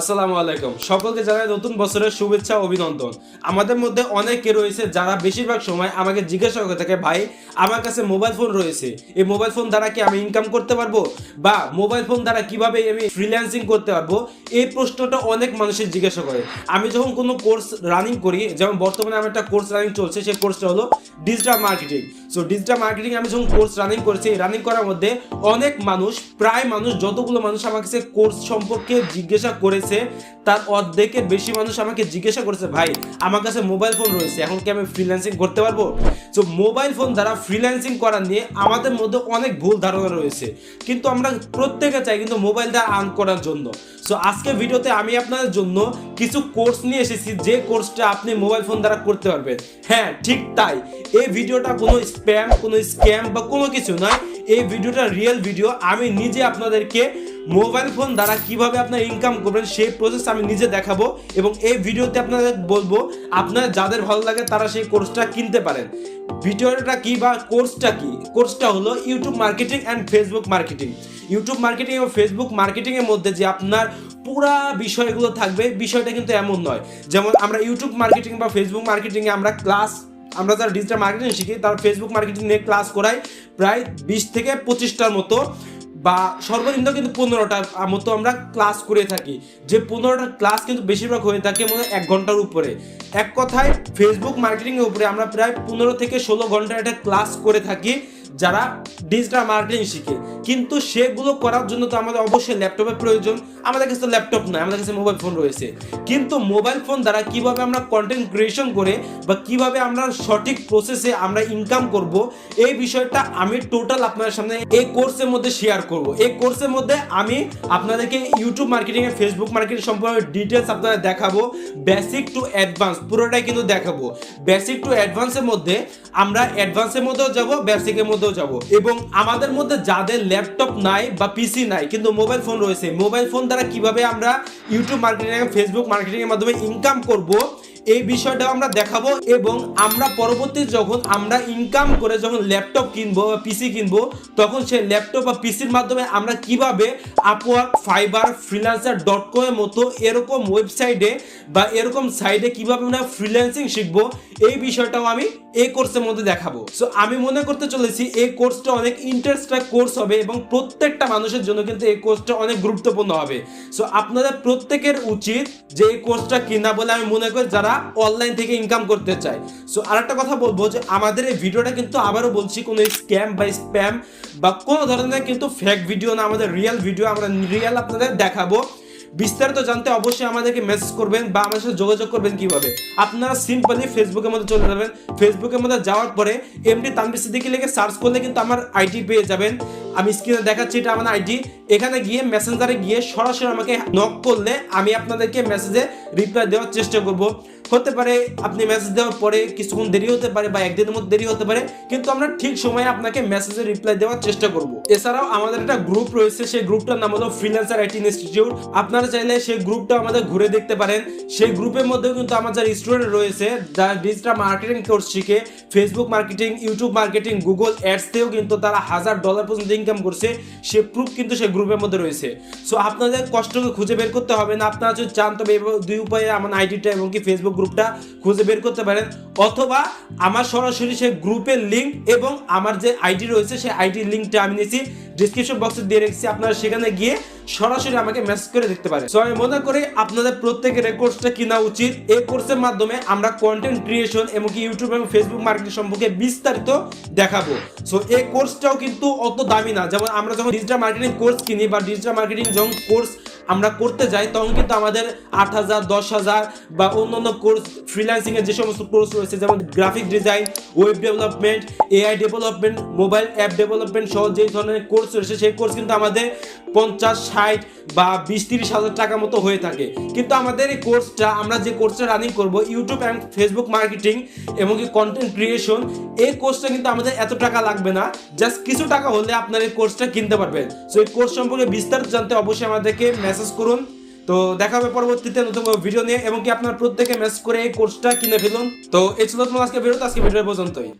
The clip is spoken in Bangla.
আসসালামু আলাইকুম। সকলকে জানাই নতুন বছরের শুভেচ্ছা, অভিনন্দন। আমাদের মধ্যে অনেকে রয়েছে যারা বেশিরভাগ সময় আমাকে জিজ্ঞাসা করে থাকে, ভাই, আমার কাছে মোবাইল ফোন রয়েছে। এই মোবাইল ফোন দ্বারা কি আমি ইনকাম করতে পারব? বা মোবাইল ফোন দ্বারা কীভাবে আমি ফ্রিল্যান্সিং করতে পারব? এই প্রশ্নটা অনেক মানুষের জিজ্ঞাসা করে। আমি যখন কোনো কোর্স রানিং করি, যেমন বর্তমানে আমার একটা কোর্স রানিং চলছে, সেই কোর্সটা হলো digital marketing so digital marketing আমি যখন কোর্স রানিং করেছি রানিং করার মধ্যে অনেক মানুষ, প্রায় মানুষ, যতগুলো মানুষ আমার কাছে কোর্স সম্পর্কে জিজ্ঞাসা করেছে তার অর্ধেকের বেশি মানুষ আমাকে জিজ্ঞাসা করেছে, ভাই, আমার কাছে মোবাইল ফোন রয়েছে, এখন কি আমি ফ্রিল্যান্সিং করতে পারব? সো মোবাইল ফোন দ্বারা ফ্রিল্যান্সিং করা নিয়ে আমাদের মধ্যে অনেক ভুল ধারণা রয়েছে, কিন্তু আমরা প্রত্যেকে চাই কিন্তু মোবাইল দ্বারা আর্ন করার জন্য। সো আজকে ভিডিওতে আমি আপনাদের জন্য কিছু কোর্স নিয়ে এসেছি, যে কোর্সটা আপনি মোবাইল ফোন দ্বারা করতে পারবেন। হ্যাঁ ঠিক তাই। এই ভিডিওটা কোনো স্প্যাম কোনো স্ক্যাম বা কোনো কিছু নয়, এই ভিডিওটা রিয়েল ভিডিও আমি নিজে আপনাদেরকে মোবাইল ফোন দ্বারা কীভাবে আপনার ইনকাম করবেন, সেই প্রসেস আমি নিজে দেখাবো এবং এই ভিডিওতে আপনাদের বলব, আপনার যাদের ভালো লাগে তারা সেই কোর্সটা কিনতে পারেন। ভিডিওটা কি বা কোর্সটা কি? কোর্সটা হলো YouTube marketing and Facebook marketing YouTube marketing এবং ফেসবুক মার্কেটিং এর মধ্যে যে আপনার পুরা বিষয়গুলো থাকবে, বিষয়টা কিন্তু এমন নয়। যেমন আমরা ইউটিউব মার্কেটিং বা ফেসবুক মার্কেটিং এ আমরা ক্লাস আমরা যারা ডিজিটাল মার্কেটিং শিখি, তারা ফেসবুক মার্কেটিং নিয়ে ক্লাস করাই প্রায় বিশ থেকে পঁচিশটার মতো। বা সর্বনিম্ন কিন্তু পনেরোটা মতো আমরা ক্লাস করে থাকি। যে পনেরোটা ক্লাস কিন্তু বেশিরভাগ হয়ে থাকে মনে এক ঘণ্টার উপরে। এক কথায় ফেসবুক মার্কেটিংয়ের উপরে আমরা প্রায় পনেরো থেকে ষোলো ঘণ্টা একটা ক্লাস করে থাকি। যারা ডিজিটাল মার্কেটিং শিখে। কিন্তু সেগুলো করার জন্য তো আমাদের অবশ্যই ল্যাপটপের প্রয়োজন। আমাদের কাছে ল্যাপটপ নয় আমাদের কাছে মোবাইল ফোন রয়েছে। কিন্তু মোবাইল ফোন দ্বারা কীভাবে আমরা কন্টেন্ট ক্রিয়েশন করে বা কীভাবে আমরা সঠিক প্রসেসে আমরা ইনকাম করব, এই বিষয়টা আমি টোটাল আপনাদের সামনে এই কোর্সের মধ্যে শেয়ার করব। এই কোর্সের মধ্যে আমি আপনাদেরকে ইউটিউব মার্কেটিং এ ফেসবুক মার্কেটিং সম্পর্কে ডিটেলস আপনাদের দেখাবো। বেসিক টু অ্যাডভান্স পুরোটাই কিন্তু দেখাবো। বেসিক টু অ্যাডভান্সের মধ্যে আমরা অ্যাডভান্সের মধ্যেও যাব বেসিকের মধ্যেও যাব। এবং আমাদের মধ্যে যাদের ল্যাপটপ নাই বা পিসি নাই, কিন্তু মোবাইল ফোন রয়েছে, মোবাইল ফোন দ্বারা কীভাবে আমরা ইউটিউব মার্কেটিং ফেসবুক মার্কেটিং এর মাধ্যমে ইনকাম করব এই বিষয়টাও আমরা দেখাবো এবং আমরা পরবর্তী যখন আমরা ইনকাম করে যখন ল্যাপটপ কিনবো বা পিসি কিনবো, তখন সেই ল্যাপটপ বা পিসির মাধ্যমে আমরা কীভাবে আপওয়ার্ক ফাইবার ফ্রিল্যান্সার ডট কমের মতো এরকম ওয়েবসাইটে বা এরকম সাইটে কীভাবে আমরা ফ্রিল্যান্সিং শিখব, এই বিষয়টাও আমি এই কোর্সের মধ্যে দেখাবো। সো আমি মনে করতে চলেছি এই কোর্সটা অনেক ইন্টারেস্টেড কোর্স হবে এবং প্রত্যেকটা মানুষের জন্য কিন্তু এই কোর্সটা অনেক গুরুত্বপূর্ণ হবে। সো আপনাদের প্রত্যেকের উচিত যে এই কোর্সটা কিনা বলে আমি মনে করি যারা অনলাইন থেকে ইনকাম করতে চায়। সো আরেকটা কথা বলব যে আমাদের এই ভিডিওটা কিন্তু আবারও বলছি, কোনো স্ক্যাম বা স্প্যাম বা কোনো ধরনের কিন্তু ফেক ভিডিও না, আমাদের রিয়েল ভিডিও আমরা রিয়েল আপনাদের দেখাবো। বিস্তারিত জানতে অবশ্যই আমাদেরকে মেসেজ করবেন বা আমাদের সাথে যোগাযোগ করবেন কীভাবে। আপনারা সিম্পলি ফেসবুকের মধ্যে চলে যাবেন। ফেসবুকের মধ্যে যাওয়ার পরে এমডি তানবির সিদ্দিকি লিখে সার্চ করলে কিন্তু আমার আইডি পেয়ে যাবেন। আমি স্ক্রিনে দেখাচ্ছি, এটা আমার আইডি এখানে গিয়ে মেসেঞ্জারে গিয়ে সরাসরি আমাকে নক করলে আমি আপনাদেরকে মেসেজে রিপ্লাই দেওয়ার চেষ্টা করব। হতে পারে, আপনি মেসেজ দেওয়ার পরে কিছুক্ষণ দেরি হতে পারে বা একদিনের মধ্যে দেরি হতে পারে, কিন্তু আমরা ঠিক সময়ে আপনাকে মেসেজে রিপ্লাই দেওয়ার চেষ্টা করব। এছাড়াও আমাদের একটা গ্রুপ রয়েছে, সেই গ্রুপটার নাম হলো ফ্রিল্যান্সার আইটি ইনস্টিটিউট আপনারা চাইলে সেই গ্রুপটা আমাদের ঘুরে দেখতে পারেন। সেই গ্রুপের মধ্যেও কিন্তু আমার যারা স্টুডেন্ট রয়েছে, যারা ডিজিটাল মার্কেটিং কোর্স শিখে Facebook marketing YouTube marketing Google ads থেকেও কিন্তু তারা হাজার ডলার পর্যন্ত ইনকাম করছে, সে প্রুফ কিন্তু সেই গ্রুপের মধ্যে রয়েছে। সো আপনাদের কষ্টকে খুঁজে বের করতে হবে না। আপনারা যদি চান তবে দুই উপায়ে আমার আইডিটা এবং কি ফেসবুক গ্রুপটা খুঁজে বের করতে পারেন। অথবা আমার সরাসরি সেই গ্রুপের লিঙ্ক এবং আমার যে আইডি রয়েছে, সেই আইডির লিঙ্কটা আমি নিয়েছি। ডিসক্রিপশন বক্সে দিয়ে রেখেছি, আপনারা সেখানে গিয়ে সরাসরি আমাকে মেসেজ করে দেখতে পারেন। সো আমি মনে করি আপনাদের প্রত্যেকের এই কোর্সটা কিনা উচিত। এই কোর্সের মাধ্যমে আমরা কন্টেন্ট ক্রিয়েশন এবং ইউটিউব এবং ফেসবুক মার্কেটিং সম্পর্কে বিস্তারিত দেখাবো। সো এই কোর্সটাও কিন্তু অত দামি না। যেমন আমরা যখন ডিজিটাল মার্কেটিং কোর্স কিনি বা ডিজিটাল মার্কেটিং যখন কোর্স আমরা করতে যাই, তখন কিন্তু আমাদের আট হাজার, দশ হাজার বা অন্যান্য কোর্স ফ্রিল্যান্সিং এর যে সমস্ত কোর্স রয়েছে, যেমন graphic design web development AI development mobile app development সহ যে ধরনের কোর্স রয়েছে সেই কোর্স কিন্তু আমাদের পঞ্চাশ, ষাট বা বিশ, তিরিশ হাজার টাকা মতো হয়ে থাকে। কিন্তু আমাদের এই কোর্সটা আমরা যে কোর্সটা রানিং করব ইউটিউব অ্যান্ড ফেসবুক মার্কেটিং এবং কি কন্টেন্ট ক্রিয়েশন এই কোর্সটা কিন্তু আমাদের এত টাকা লাগবে না। জাস্ট কিছু টাকা হলে আপনার এই কোর্সটা কিনতে পারবেন। সো এই কোর্স সম্পর্কে বিস্তারিত জানতে অবশ্যই আমাদেরকে মেসেজ করুন। তো, দেখা হবে পরবর্তীতে নতুন ভিডিও নিয়ে। এবং কি আপনার প্রত্যেকে মেসেজ করে এই কোর্সটা কিনে ফেলুন। তো, এই ছিল তোমার আজকে ভিডিও আজকে ভিডিও পর্যন্তই।